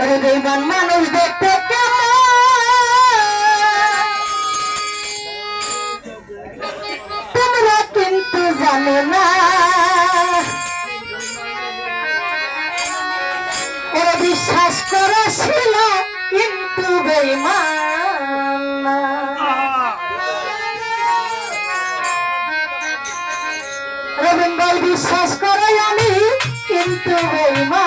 রে বেমান মানুষ দেখতে তোমরা কিন্তু জানো না। ওরা বিশ্বাস করেছিল কিন্তু বেমা রবীন্দ্র বিশ্বাস করে আমি কিন্তু বেমা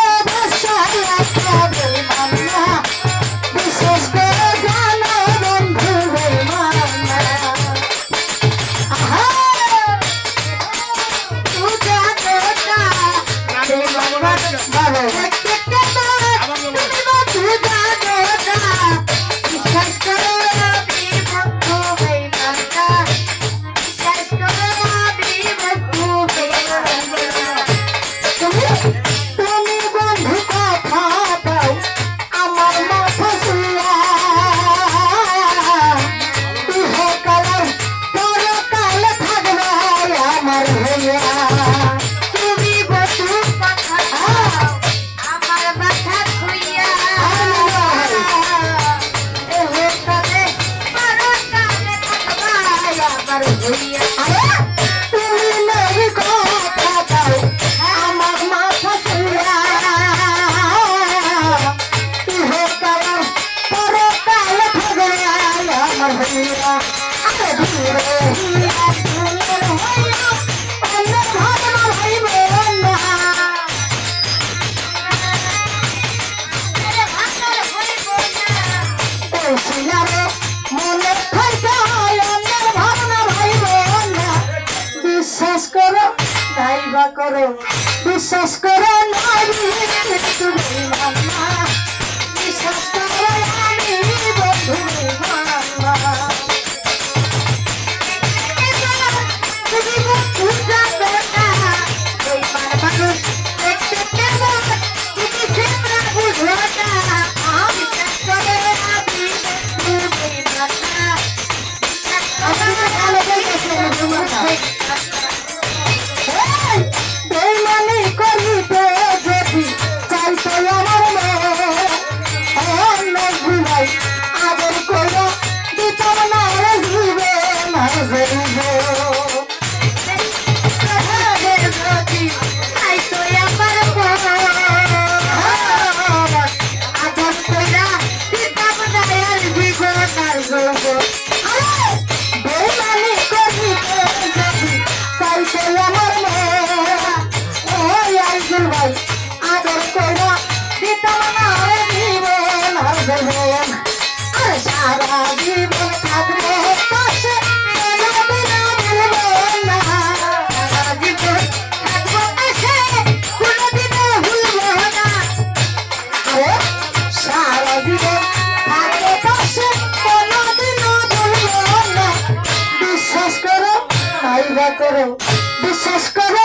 ভালোবাসা সেবা করো। বিশ্বাস করো নারী তুমি বিশ্বাস করো থাকবেন সারা জীবন থাকবে পাশে বিশ্বাস করো বিশ্বাস করো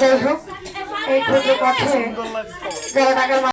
যাই হোক এই পুজো পথে যারা ঢাকার